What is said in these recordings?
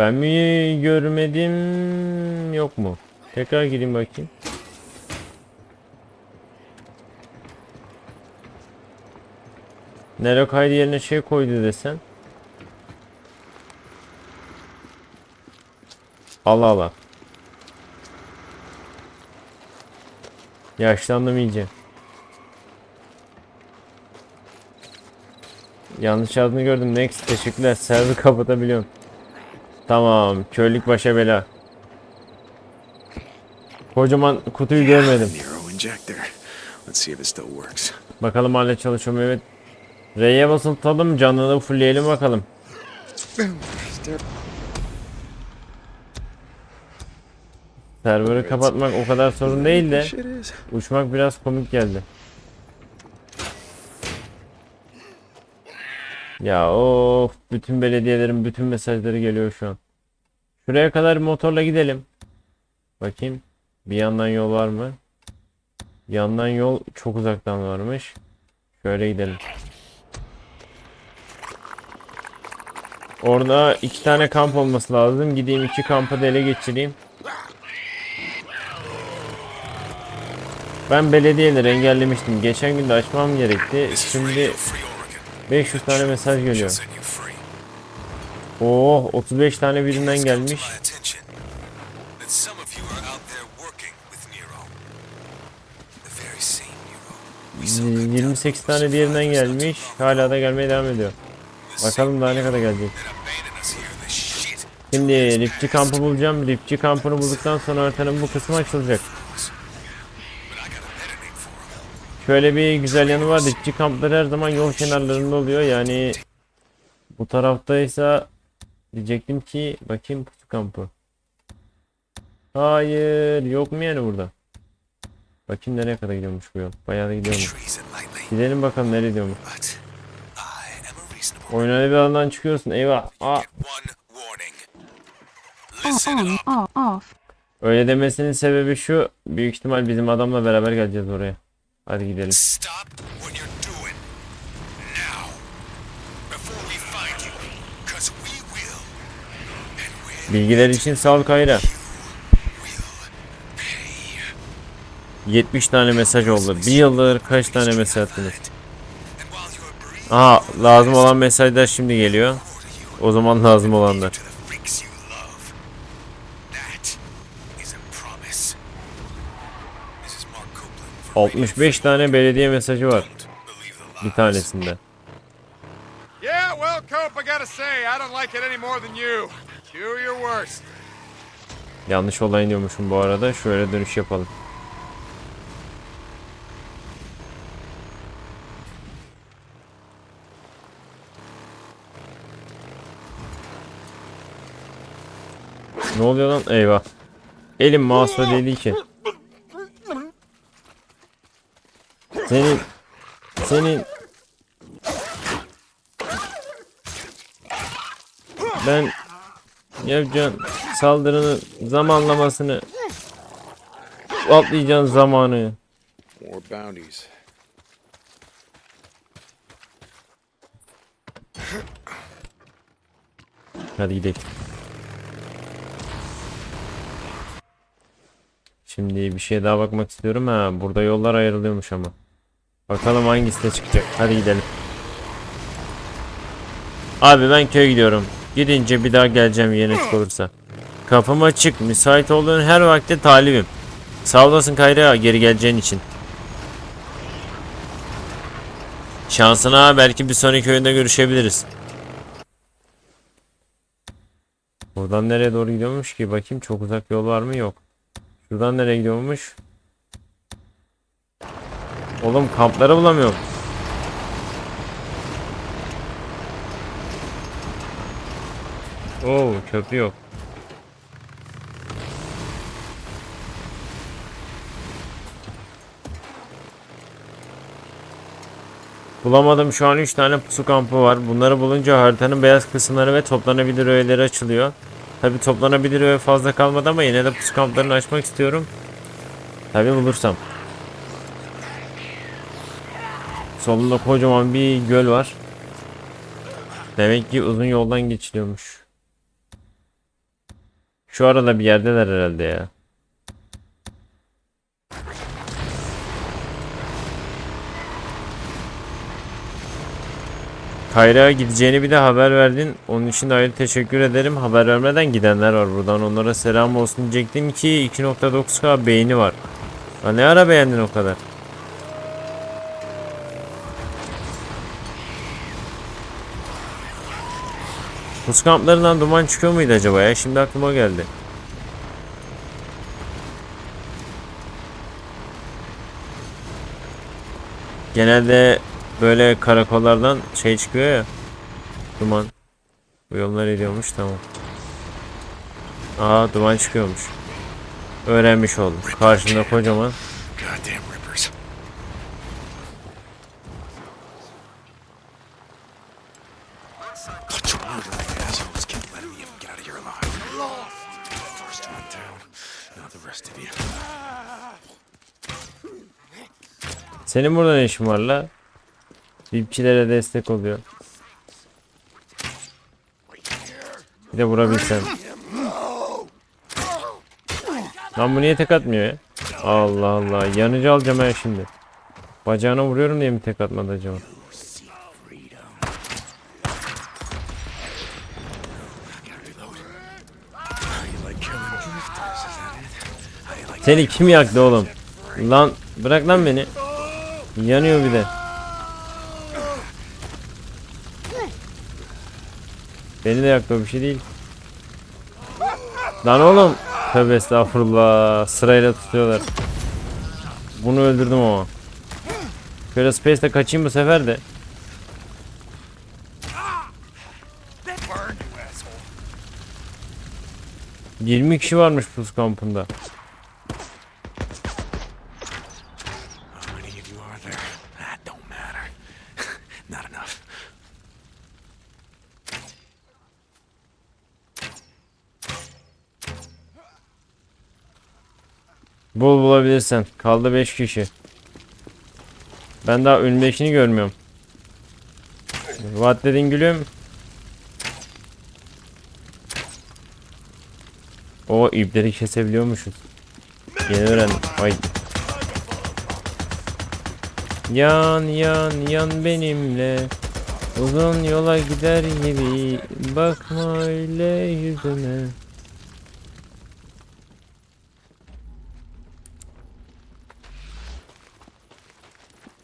Ben mi görmedim yok mu? Tekrar gireyim bakayım. Nero kaydı yerine şey koydu desen. Allah Allah. Yaşlandım iyice. Yanlış adını gördüm. Next. Teşekkürler. Server kapatabiliyorum. Tamam. Körlük başa bela. Kocaman kutuyu görmedim. Bakalım hala çalışıyor mu? Evet. R'ye basılı tutalım. Canlılığı fullleyelim bakalım. Server'ı kapatmak o kadar sorun değil de uçmak biraz komik geldi. Ya of bütün belediyelerin bütün mesajları geliyor şu an. Şuraya kadar motorla gidelim. Bakayım. Bir yandan yol var mı? Yandan yol çok uzaktan varmış. Şöyle gidelim. Orada iki tane kamp olması lazım. Gideyim iki kampı da ele geçireyim. Ben belediyeleri engellemiştim. Geçen gün de açmam gerekti. Şimdi 500 tane mesaj geliyor. Oh 35 tane birinden gelmiş. Down 28 tane diğerinden gelmiş. Hala da gelmeye devam ediyor. Bakalım daha ne kadar gelecek. Şimdi Ripçi kampı bulacağım. Ripçi kampını bulduktan sonra haritanın bu kısmı açılacak. Şöyle bir güzel yanı var. Ripçi kampları her zaman yol kenarlarında oluyor. Yani bu taraftaysa diyecektim ki bakayım pusu kampı. Hayır yok mu yani burada? Bakayım nereye kadar gidiyormuş bu yol. Bayağı da gidiyormuş. Gidelim bakalım nereye gidiyormuş. Oyuna bir alandan çıkıyorsun. Eyvah. Aa, öyle demesinin sebebi şu. Büyük ihtimal bizim adamla beraber geleceğiz oraya. Hadi gidelim. Stop what you're doing now. Before we find you. Cause we will. Bilgiler için sağ ol Kayra. will pay. 70 tane mesaj oldu. Bir yıldır kaç tane mesaj attınız? Aha lazım olan mesajlar şimdi geliyor. O zaman lazım olanlar. 65 tane belediye mesajı var. Bir tanesinde. Yeah, well, Cope, I gotta say, I don't like it any more than you. Do your worst. Yanlış olay diyormuşum bu arada. Şöyle dönüş yapalım. Ne oluyor lan? Eyvah. Elim mouse'la değil ki. Senin senin ben yapacağın saldırının zamanlamasını atlayacağın zamanı More bounties. hadi gidelim. Şimdi bir şeye daha bakmak istiyorum ha burada yollar ayrılıyormuş ama. Bakalım hangisi de çıkacak. Hadi gidelim. Abi ben köye gidiyorum. Gidince bir daha geleceğim yeni olursa. Kapım açık. Müsait olduğun her vakte talibim. Sağ olasın Kayra geri geleceğin için. Şansına belki bir sonraki oyunda görüşebiliriz. Buradan nereye doğru gidiyormuş ki? Bakayım çok uzak yol var mı? Yok. Şuradan nereye gidiyormuş? Oğlum kampları bulamıyorum. Oo köprü yok. Bulamadım şu an 3 tane pusu kampı var. Bunları bulunca haritanın beyaz kısımları ve toplanabilir öğeleri açılıyor. Tabi toplanabilir öğe fazla kalmadı ama yine de pusu kamplarını açmak istiyorum. Tabi bulursam. Solunda kocaman bir göl var. Demek ki uzun yoldan geçiliyormuş. Şu arada bir yerdeler herhalde ya. Kayra'ya gideceğini bir de haber verdin. Onun için de ayrı teşekkür ederim. Haber vermeden gidenler var buradan. Onlara selam olsun diyecektim ki 2.9K beğeni var. Ha ne ara beğendin o kadar? Buz kamplarından duman çıkıyor muydu acaba ya? Şimdi aklıma geldi. Genelde böyle karakollardan şey çıkıyor ya. Duman. Bu yollar ediyormuş tamam. Aa duman çıkıyormuş. Öğrenmiş oldum. Karşımda kocaman. Senin burada ne işin var la? Dipçilere destek oluyor. Bir de vurabilsem. Lan bu niye tek atmıyor ya? Allah Allah. Yanıcı alacağım ben şimdi. Bacağına vuruyorum diye mi tek atmadı acaba? Seni kim yaktı oğlum? Lan bırak lan beni. Yanıyor bir de. Beni de yaktı bir şey değil. Lan oğlum. Tövbe estağfurullah. Sırayla tutuyorlar. Bunu öldürdüm ama. Şöyle space'te kaçayım bu sefer de. 20 kişi varmış buz kampında. Bul bulabilirsen. Kaldı 5 kişi. Ben daha önümdekini görmüyorum. What dedin gülüm? O ipleri kesebiliyormuşuz. Yeni öğrendim. Ay. Yan yan yan benimle. Uzun yola gider gibi bakma öyle yüzüme.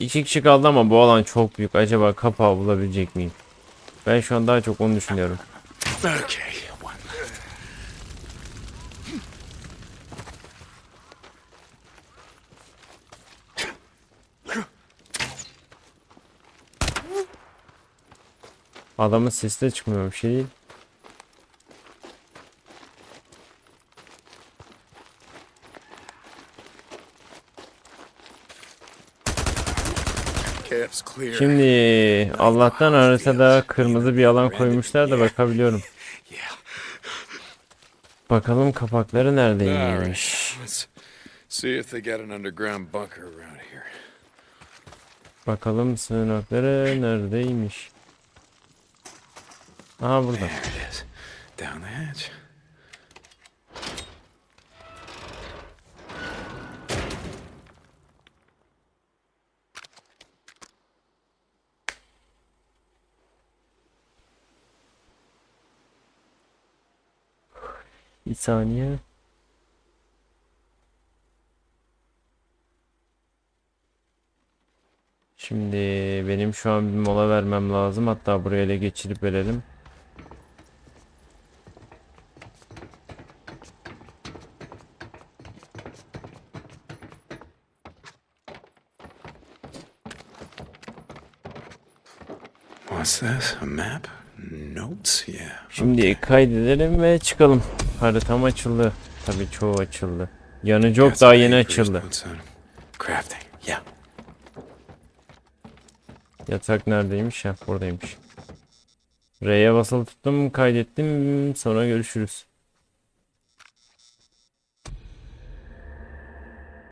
İki kişi kaldı ama bu alan çok büyük. Acaba kapağı bulabilecek miyim? Ben şu an daha çok onu düşünüyorum. Okay. Adamın sesi de çıkmıyor bir şey değil. Şimdi Allah'tan haritada kırmızı bir alan koymuşlar da bakabiliyorum. Bakalım kapakları neredeymiş. Bakalım sığınakları neredeymiş. Aha burada. Bir saniye. Şimdi benim şu an bir mola vermem lazım. Hatta buraya ele geçirip verelim. What's this? A map? Notes? Yeah. Şimdi kaydedelim ve çıkalım. Haritam açıldı. Tabii çoğu açıldı. Yanı çok daha yeni açıldı. Crafting. Yeah. Yatak neredeymiş? Ha buradaymış. R'ye basılı tuttum, kaydettim. Sonra görüşürüz.